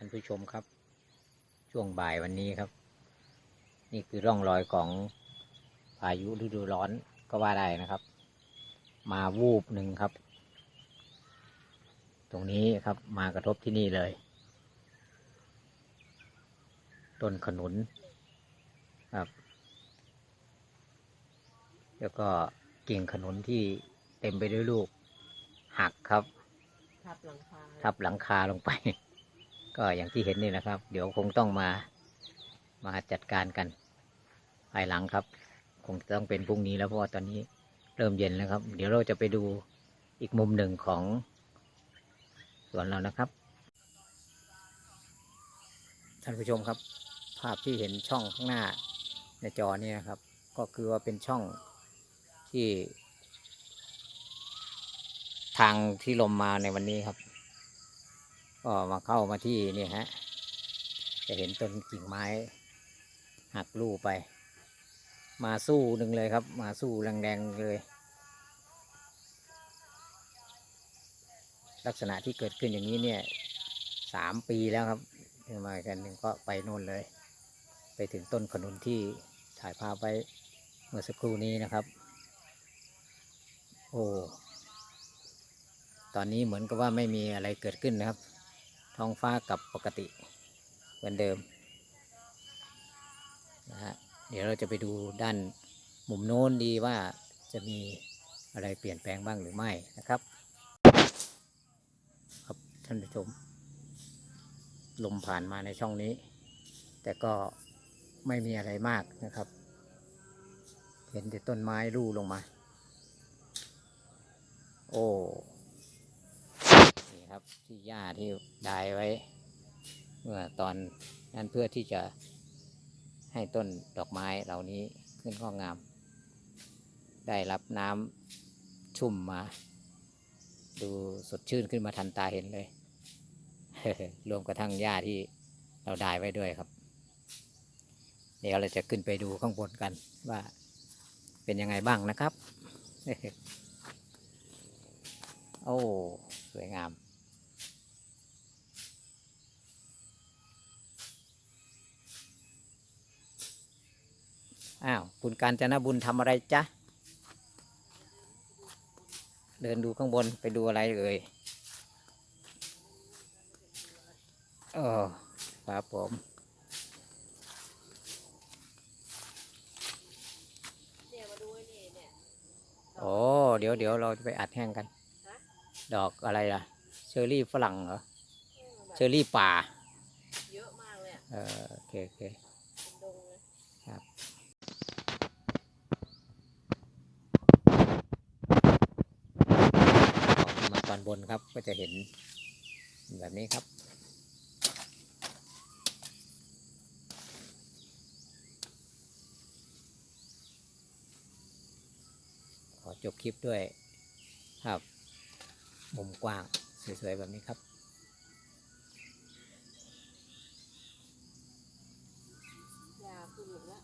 ท่านผู้ชมครับ ช่วงบ่ายวันนี้ครับ นี่คือร่องรอยของพายุฤดูร้อนก็ว่าได้นะครับ มาวูบหนึ่งครับ ตรงนี้ครับมากระทบที่นี่เลย ต้นขนุนครับ แล้วก็กิ่งขนุนที่เต็มไปด้วยลูกหักครับ ทับหลังคาทับหลังคาลงไป ก็อย่างที่เห็นนี่นะครับ เดี๋ยวคงต้องมามาจัดการกันภายหลังครับ คงต้องเป็นพรุ่งนี้แล้วเพราะว่าตอนนี้เริ่มเย็นแล้วครับ เดี๋ยวเราจะไปดูอีกมุมหนึ่งของสวนเรานะครับ ท่านผู้ชมครับ ภาพที่เห็นช่องข้างหน้าในจอนี่นะครับ ก็คือว่าเป็นช่องที่ ทางที่ลมมาในวันนี้ครับ ก็มาเข้ามาที่นี่ฮะ จะเห็นต้นกิ่งไม้หักลู่ไป มาสู้หนึ่งเลยครับ มาสู้แรงๆเลย ลักษณะที่เกิดขึ้นอย่างนี้เนี่ยสามปีแล้วครับมากันหนึ่งก็ไปโน่นเลย ไปถึงต้นขนุนที่ถ่ายภาพไว้เมื่อสักครู่นี้นะครับ โอ้ ตอนนี้เหมือนกับว่าไม่มีอะไรเกิดขึ้นนะครับ ท้องฟ้ากับปกติเหมือนเดิมนะฮะเดี๋ยวเราจะไปดูด้านมุมโน้นดีว่าจะมีอะไรเปลี่ยนแปลงบ้างหรือไม่นะครับ ครับท่านผู้ชม ลมผ่านมาในช่องนี้ แต่ก็ไม่มีอะไรมากนะครับ เห็นแต่ต้นไม้รูลงมา โอ้ ครับ ที่หญ้าที่ดายไว้ เมื่อตอนนั้นเพื่อที่จะให้ต้นดอกไม้เหล่านี้ขึ้นข้องงาม ได้รับน้ำชุ่มมา ดูสดชื่นขึ้นมาทันตาเห็นเลย รวมกระทั่งหญ้าที่เราดายไว้ด้วยครับ เดี๋ยวเราจะขึ้นไปดูข้างบนกันว่าเป็นยังไงบ้างนะครับ โอ้ สวยงาม คุณการจนบุญทำอะไรจ๊ะ เดินดูข้างบนไปดูอะไรเอ่ยโอ้ครับผมเนี่ยมาดูไอ้นี่เนี่ยโอ้เดี๋ยวเดี๋ยวเราจะไปอัดแห้งกันฮะดอกอะไรล่ะ เชอร์รี่ฝรั่งเหรอเออแบบเชอร์รี่ป่า เยอะมากเลยอะเออโอเคโอเคเป็นดงเลยครับ บนครับก็จะเห็นแบบนี้ครับ ขอจบคลิปด้วยภาพมุมกว้างสวยๆแบบนี้ครับยาคือหนูละ